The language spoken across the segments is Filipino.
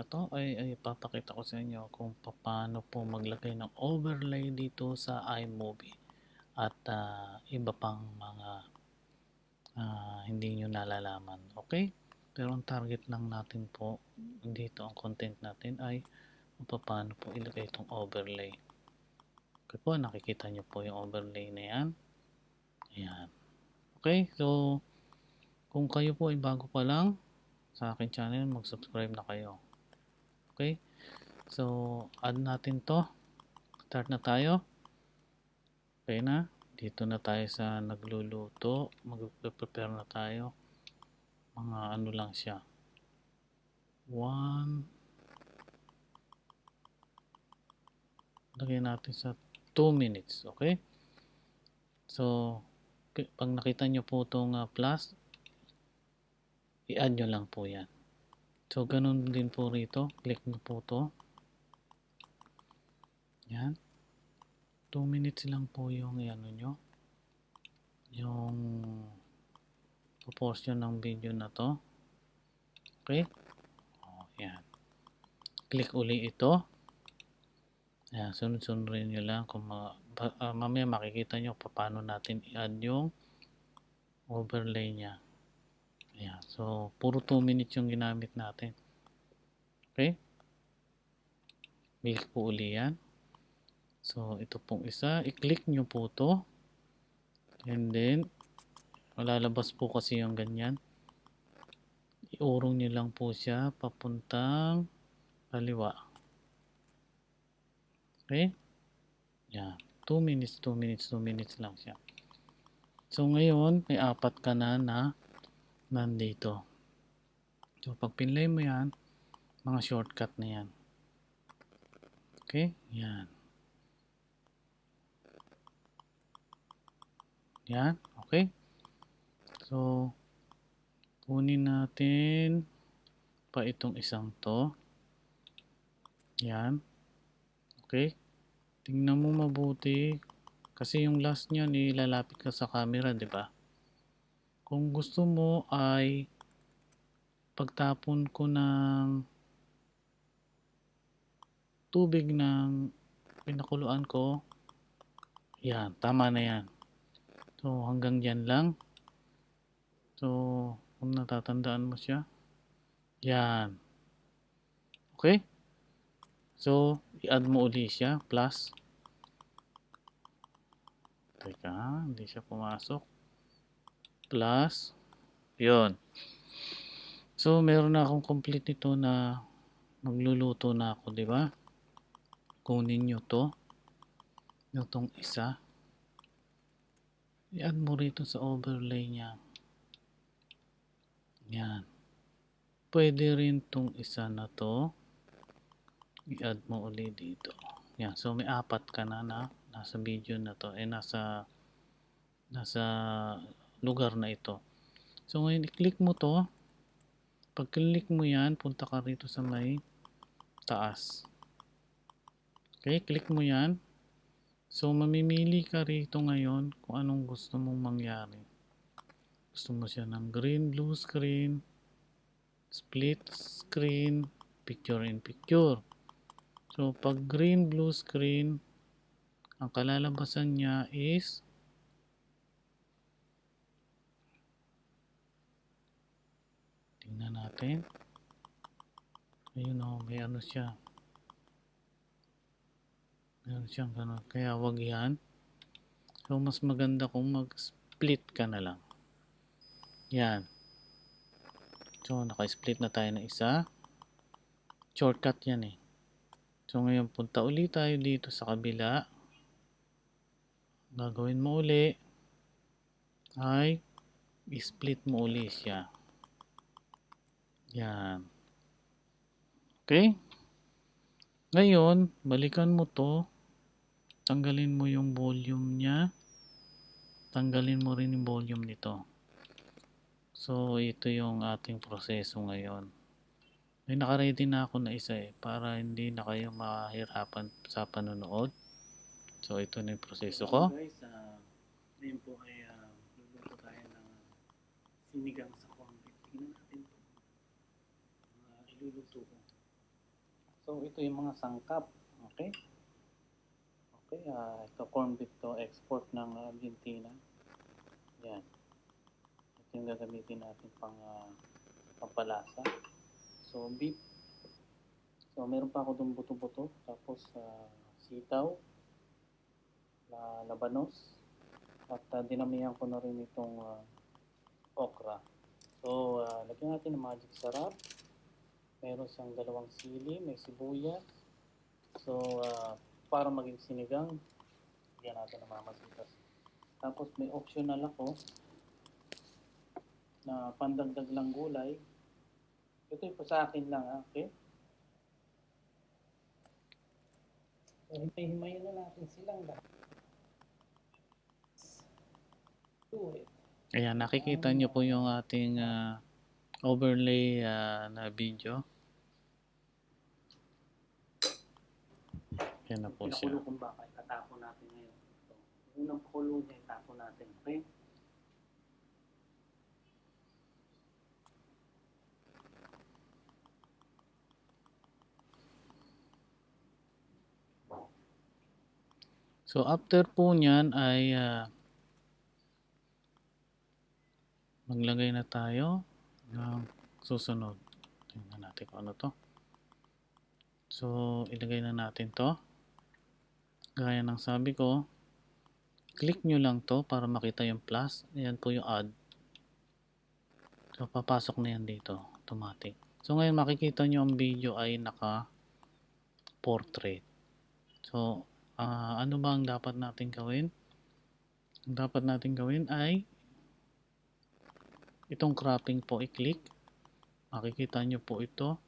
na to ay, ay papakita ko sa inyo kung paano po maglagay ng overlay dito sa iMovie at ah, iba pang mga ah, hindi nyo nalalaman. Okay? Pero ang target lang natin po dito ang content natin ay paano po ilagay itong overlay. Okay po, nakikita nyo po yung overlay na yan. Ayan. Okay, so kung kayo po ay bago pa lang sa akin channel, mag-subscribe na kayo. Okay? So, add natin to. Start na tayo. Okay na. Dito na tayo sa nagluluto. Mag-prepare na tayo. Mga ano lang siya. One. Lagyan natin sa 2 minutes. Okay? So, pag nakita nyo po itong ah, plus, i-add nyo lang po yan. So, ganun din po rito. Click nyo po to. Yan. 2 minutes lang po yung ano nyo. Yung proportion ng video na to. Okay? O, yan. Click uli ito. Yan, sunod-sunod rin nyo lang kung ma ah, mamaya makikita nyo pa paano natin i-add yung overlay niya. Ayan. So, puro 2 minutes yung ginamit natin. Okay? Click po uli yan. So, ito pong isa. I-click nyo po to. And then, malalabas po kasi yung ganyan. Iurong nyo lang po siya papuntang kaliwa. Okay? Yan. 2 minutes, 2 minutes, 2 minutes lang siya. So, ngayon, may apat ka na na nandito. So, pag pinlay mo yan, mga shortcut na yan. Okay? Yan. Yan. Okay? So, kunin natin pa itong isang to. Yan. Okay? Tingnan mo mabuti. Kasi yung last niyan, ilalapit ka sa camera, di ba? Kung gusto mo ay pagtapon ko ng tubig ng pinakuluan ko, yan, tama na yan. So, hanggang dyan lang. So, kung natatandaan mo siya, yan. Okay? So, i-add mo uli siya, plus. Teka, hindi siya pumasok. Plus. Yun. So, meron na akong complete nito na magluluto na ako, di ba? Kunin nyo to. Yung tong isa. I-add mo rito sa overlay niya. Yan. Pwede rin tong isa na to i-add mo uli dito. Yan. So, may apat ka na na nasa video na to. Eh, nasa nasa lugar na ito. So, ngayon, i-click mo to. Pag click mo yan, punta ka rito sa may taas. Okay, click mo yan. So, mamimili ka rito ngayon kung anong gusto mong mangyari. Gusto mo siya ng green, blue screen, split screen, picture in picture. So, pag green, blue screen, ang kalalabasan niya is tingnan natin. Ayun o, may ano siya. Meron siyang ganun. Kaya wag yan. So, mas maganda kung mag-split ka na lang. Yan. So, naka-split na tayo ng isa. Shortcut yan eh. So ngayon punta uli tayo dito sa kabila. Gagawin mo uli ay i-split mo uli siya. Yan. Okay? Ngayon, balikan mo to. Tanggalin mo yung volume niya. Tanggalin mo rin yung volume nito. So, ito yung ating proseso ngayon. May nakaready na ako na isa eh, para hindi na kayo mahirapan sa panonood. So, ito na yung proseso ko. Guys, uh, ngayon po ay uh, tayo ng sinigang sa corned beef. Tingnan natin po. Uh, iluluto ko. So, ito yung mga sangkap. Okay? Okay, ah ito corn beef to export ng Argentina. Yan. Ito yung gagamitin natin pang ah, pampalasa. So, beef. So, meron pa ako itong buto-buto. Tapos, ah, sitaw. La labanos. At ah, dinamihan ko na rin itong ah, okra. So, ah, lagyan natin ng magic sarap. Meron siyang dalawang sili, may sibuyas. So, ah, para maging sinigang, lagyan natin ng mamasitas. Tapos may optional ako na pandagdag lang gulay. Ito yung sa akin lang, ha? okay? So, himay-himayin na natin silang lahat. Do it. Ayan, nakikita niyo po yung ating ah, overlay ah, na video. Yan na po siya. Pinakulo kung baka itatapon natin ngayon. So, unang pakulo niya itapon natin. Okay? So after po niyan ay ah, maglagay na tayo ng susunod. Tingnan natin kung ano to. So ilagay na natin to. Gaya ng sabi ko, click nyo lang to para makita yung plus. Ayan po yung add. So papasok na yan dito. Automatic. So ngayon makikita nyo ang video ay naka portrait. So ah, ano ba ang dapat natin gawin? Ang dapat natin gawin ay itong cropping po i-click. Makikita nyo po ito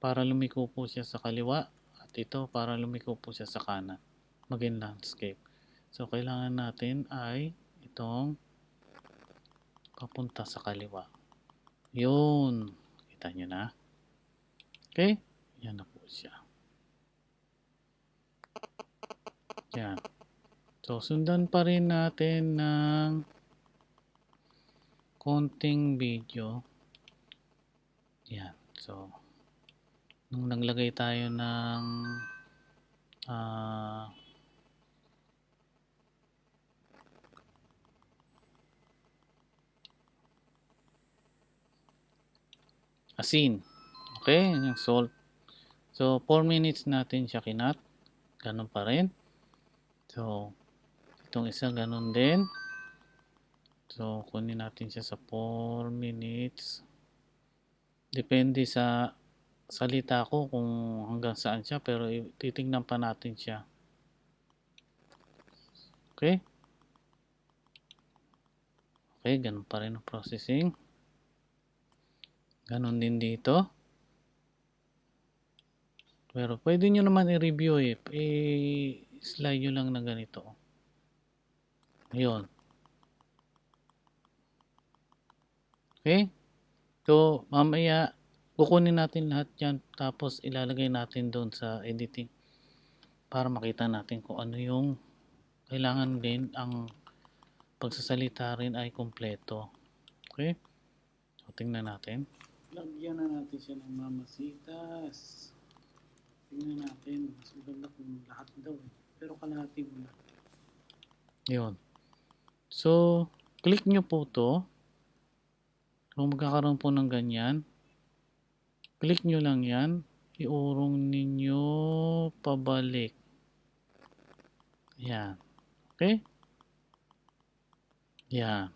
para lumiko po siya sa kaliwa at ito para lumiko po siya sa kanan. Maging landscape. So, kailangan natin ay itong papunta sa kaliwa. Yun. Kita nyo na. Okay? Yan na po siya. Yan. So, sundan pa rin natin ng konting video. Yan. So, nung naglagay tayo ng ah asin. Okay, yung salt. So, 4 minutes natin siya kinat. Ganun pa rin. So, itong isa ganun din. So, kunin natin siya sa 4 minutes. Depende sa salita ko kung hanggang saan siya pero titingnan pa natin siya. Okay? Okay, ganun pa rin ang processing. Ganun din dito. Pero pwede nyo naman i-review eh. I-slide nyo lang na ganito. Ayun. Okay? So, mamaya, kukunin natin lahat yan. Tapos, ilalagay natin doon sa editing. Para makita natin kung ano yung kailangan din ang pagsasalita rin ay kompleto. Okay? So, tingnan natin. Lagyan na natin siya ng mamasitas. Tingnan natin. Mas maganda kung lahat daw eh. Pero kalahati mo na. Yun. So, click nyo po to. Kung magkakaroon po ng ganyan, click nyo lang yan. Iurong ninyo pabalik. Yan. Okay? Yan.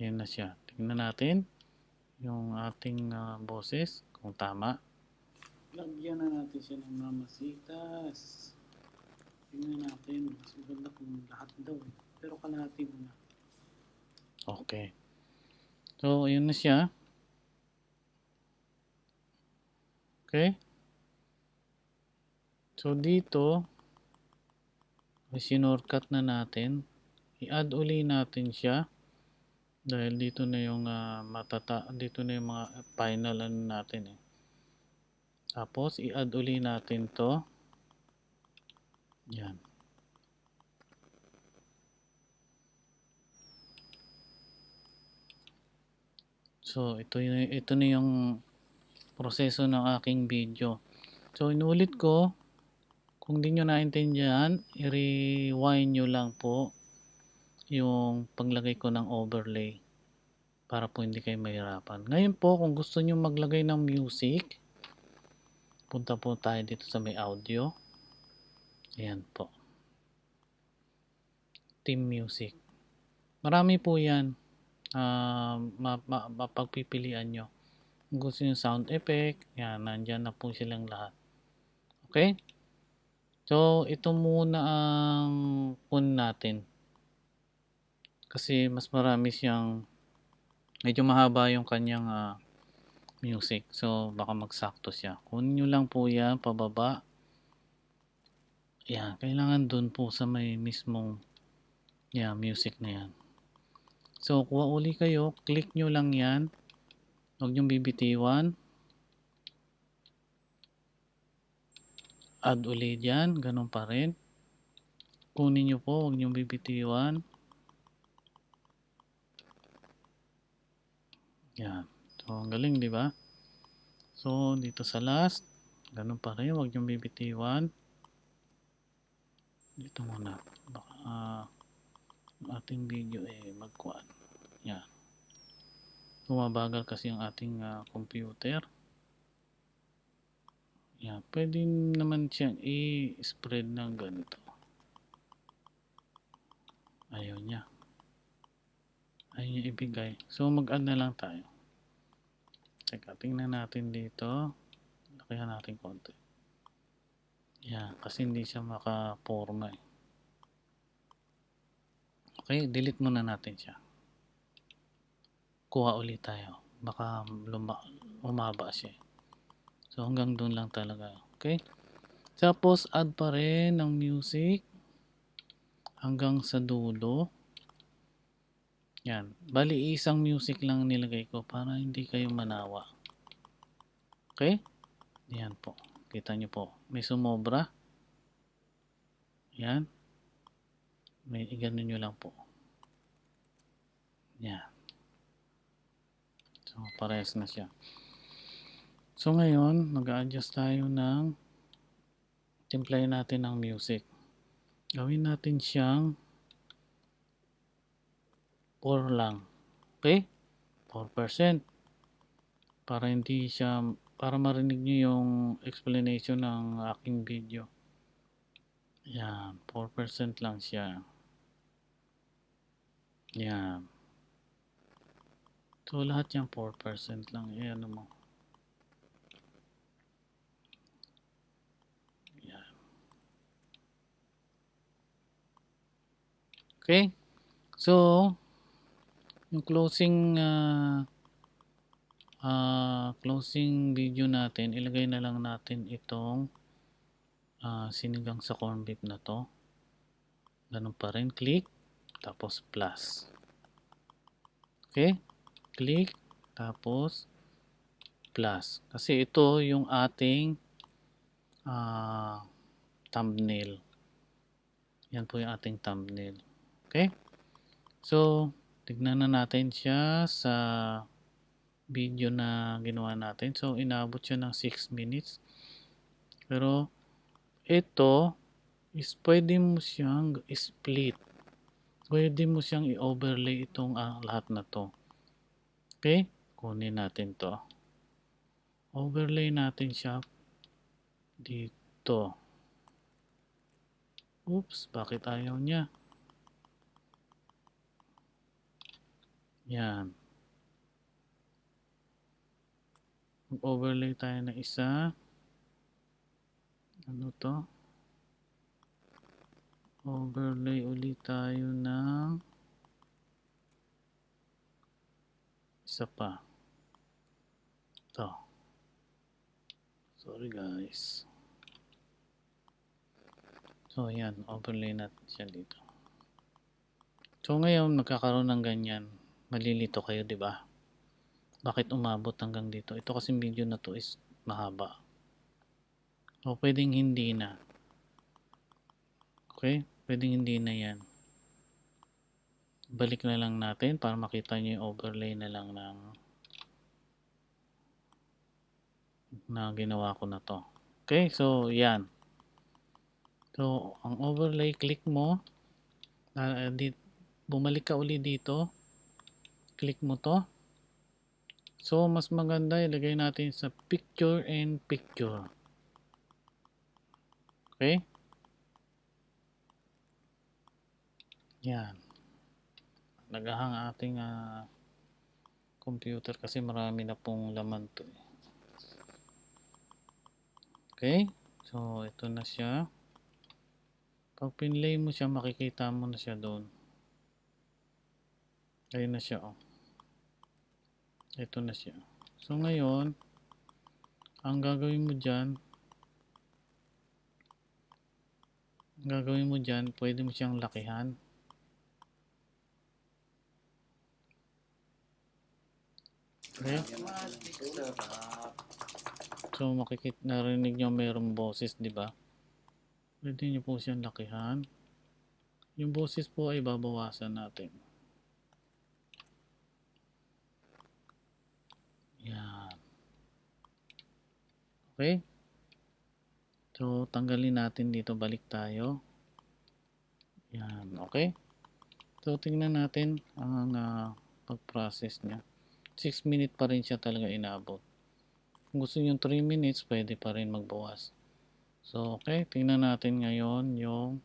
Yan na siya. Tingnan natin yung ating ah, boses kung tama. Lagyan na natin siya ng mamasitas. Tingnan natin. Mas maganda kung lahat daw eh. Pero kalahati mo na. Okay. So, yun na siya. Okay. So, dito, sinorkat na natin. I-add uli natin siya. Dahil dito na yung ah, matata, dito na yung mga final ano natin eh. Tapos, i-add uli natin to. Yan. So, ito, yung, ito na yung proseso ng aking video. So, inulit ko, kung di nyo naintindihan, i-rewind nyo lang po yung paglagay ko ng overlay para po hindi kayo mahirapan. Ngayon po, kung gusto nyo maglagay ng music, punta po tayo dito sa may audio. Ayan po. Team music. Marami po yan. Uh, mapagpipilian nyo. Kung gusto nyo sound effect, yan, nandyan na po silang lahat. Okay? So, ito muna ang pun natin. Kasi mas marami siyang medyo mahaba yung kanyang uh, music. So, baka magsakto siya. Kunin nyo lang po yan, pababa. Yan, kailangan dun po sa may mismong yeah, music na yan. So, kuha uli kayo, click nyo lang yan. Huwag nyo bibitiwan. add ulit yan, ganun pa rin. Kunin nyo po, huwag nyo bibitiwan. Yan. So, ang galing, di ba? So, dito sa last, ganun pa rin, huwag nyo bibitiwan. Dito muna. Baka, uh, ating video eh, magkuhan. Yan. Tumabagal kasi ang ating uh, computer. Yeah, pwede naman siyang i-spread ng ganito. Ayaw niya. Ayaw niya ibigay. So, mag-add na lang tayo. Teka, tingnan natin dito. Lakihan natin konti. Yeah, kasi hindi siya makaporma eh. Okay, delete muna natin siya. Kuha ulit tayo. Baka luma, umaba siya. So hanggang doon lang talaga. Okay? Tapos add pa rin ng music hanggang sa dulo. Yan. Bali isang music lang nilagay ko para hindi kayo manawa. Okay? Yan po. Kita nyo po. May sumobra. Yan. May iganon nyo lang po. Yan. So, parehas na siya. So ngayon, mag-adjust tayo ng template natin ng music. Gawin natin siyang 4 lang. Okay? 4%. Para hindi siya, para marinig nyo yung explanation ng aking video. Yan, 4% lang siya. Yan. So lahat yan 4% lang. Yan mo. Okay? So, yung closing uh, uh, closing video natin, ilagay na lang natin itong uh, sinigang sa corn beef na to. Ganun pa rin. Click. Tapos plus. Okay? Click. Tapos plus. Kasi ito yung ating uh, thumbnail. Yan po yung ating thumbnail. Okay? So, tignan na natin siya sa video na ginawa natin. So, inabot siya ng 6 minutes. Pero, ito is pwede mo siyang split. Pwede mo siyang i-overlay itong uh, lahat na to. Okay? Kunin natin to. Overlay natin siya dito. Oops, bakit ayaw niya? Yan. Mag-overlay tayo ng isa. Ano to? Overlay ulit tayo ng isa pa. To. Sorry guys. So, yan. Overlay natin siya dito. So, ngayon, magkakaroon ng ganyan malilito kayo, 'di ba? Bakit umabot hanggang dito? Ito kasi video na to is mahaba. O pwedeng hindi na. Okay? Pwedeng hindi na 'yan. Balik na lang natin para makita niyo yung overlay na lang ng na ginawa ko na to. Okay, so yan. So, ang overlay, click mo. Ah, di, bumalik ka uli dito. Click mo to. So, mas maganda ilagay natin sa picture and picture. Okay? Yan. Nagahang ang ating ah, computer kasi marami na pong laman to. eh. Okay? So, ito na siya. Pag pinlay mo siya, makikita mo na siya doon. Ayun na siya, oh. Ito na siya. So, ngayon, ang gagawin mo dyan, ang gagawin mo dyan, pwede mo siyang lakihan. Okay? So, makikita, narinig nyo mayroong boses, di ba? Pwede nyo po siyang lakihan. Yung boses po ay babawasan natin. Yan. Okay? So, tanggalin natin dito. Balik tayo. Yan. Okay? So, tingnan natin ang ah, pag-process niya. 6 minutes pa rin siya talaga inabot. Kung gusto nyo 3 minutes, pwede pa rin magbawas. So, okay. Tingnan natin ngayon yung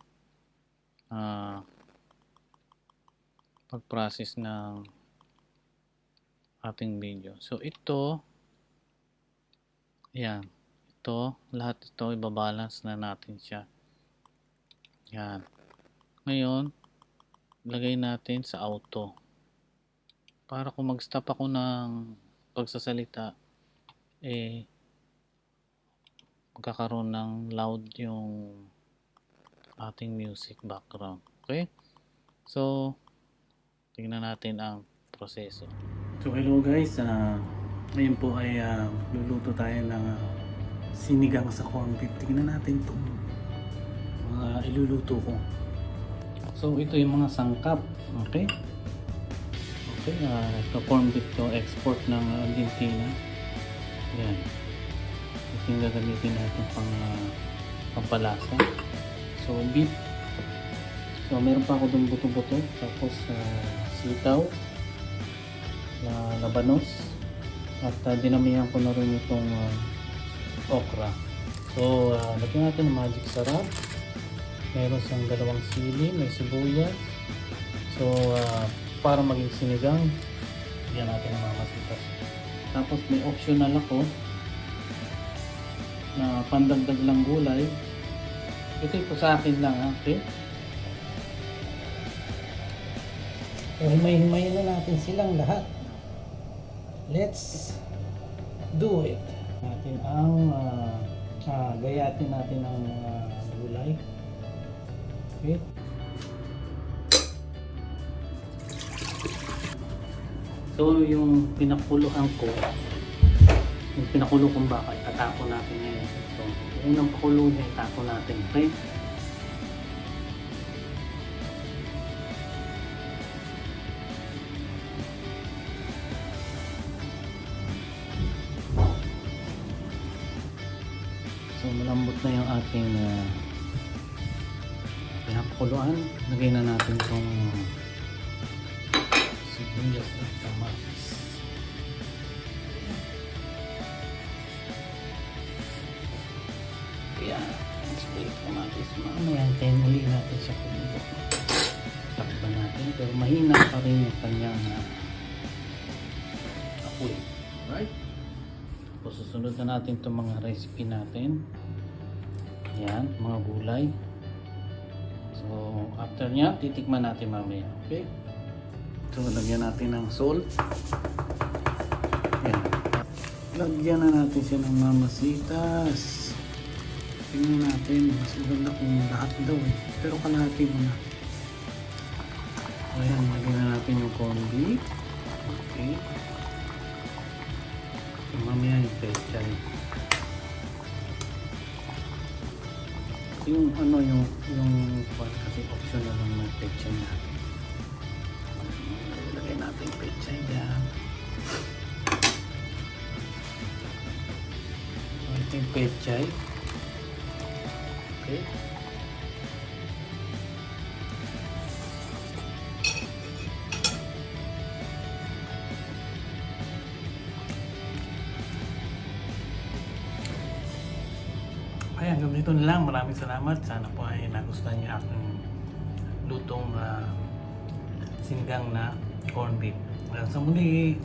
ah, pag-process ng ating video. So, ito, yan. Ito, lahat ito, ibabalance na natin siya. Yan. Ngayon, lagay natin sa auto. Para kung mag-stop ako ng pagsasalita, eh, magkakaroon ng loud yung ating music background. Okay? So, tingnan natin ang proseso. So, hello guys. ah ngayon po ay ah, luluto tayo ng ah, sinigang sa corn beef. Tingnan natin itong mga iluluto ko. So, ito yung mga sangkap. Okay? Okay, ah ito corn beef to export ng Argentina. Yan. Ito yung gagamitin natin pang ah, pampalasa. So, beef. So, meron pa ako doon buto-buto. Tapos, ah, sitaw na labanos. At ah, dinamihan ko na rin itong ah, okra. So, uh, lagyan natin ng magic sarap. Meron siyang dalawang sili, may sibuyas. So, ah, para maging sinigang, lagyan natin ng mamasitas. Tapos may optional ako na pandagdag lang gulay. Ito po sa akin lang, ha? okay? So, himay-himayin na natin silang lahat. Let's do it. Natin ang ah, ah, gayatin natin ang ah, gulay. Okay? So, yung pinakuluan ko, yung pinakulo kong baka, itatapon natin ngayon. So, unang pakulo niya, itapon natin. Okay? Malambot na yung ating uh, pinapakuluan. Lagay na natin itong sibuyas at kamatis. Ayan. Sibuyas at kamatis. Mamaya tayo muli natin siya kumulo. Takpan natin. Pero mahina pa rin yung kanyang uh, Susunod na natin itong mga recipe natin. Yan, mga gulay. So, after nya, titikman natin mamaya. Okay? So, lagyan natin ng salt. Yan. Lagyan na natin siya ng mamasitas. Tingnan natin. Mas maganda kung lahat daw eh. Pero kalahati muna. So, yan. Lagyan na natin yung beef. Okay. Mamaya yung pechay. Yung ano yung yung kwan kasi optional lang may pechay natin. Ilagay natin yung pechay dyan. Ito yung pechay. Okay. Ganito na lang. Maraming salamat. Sana po ay nagustuhan niyo aking lutong ah, sinigang na corned beef. Hanggang sa muli.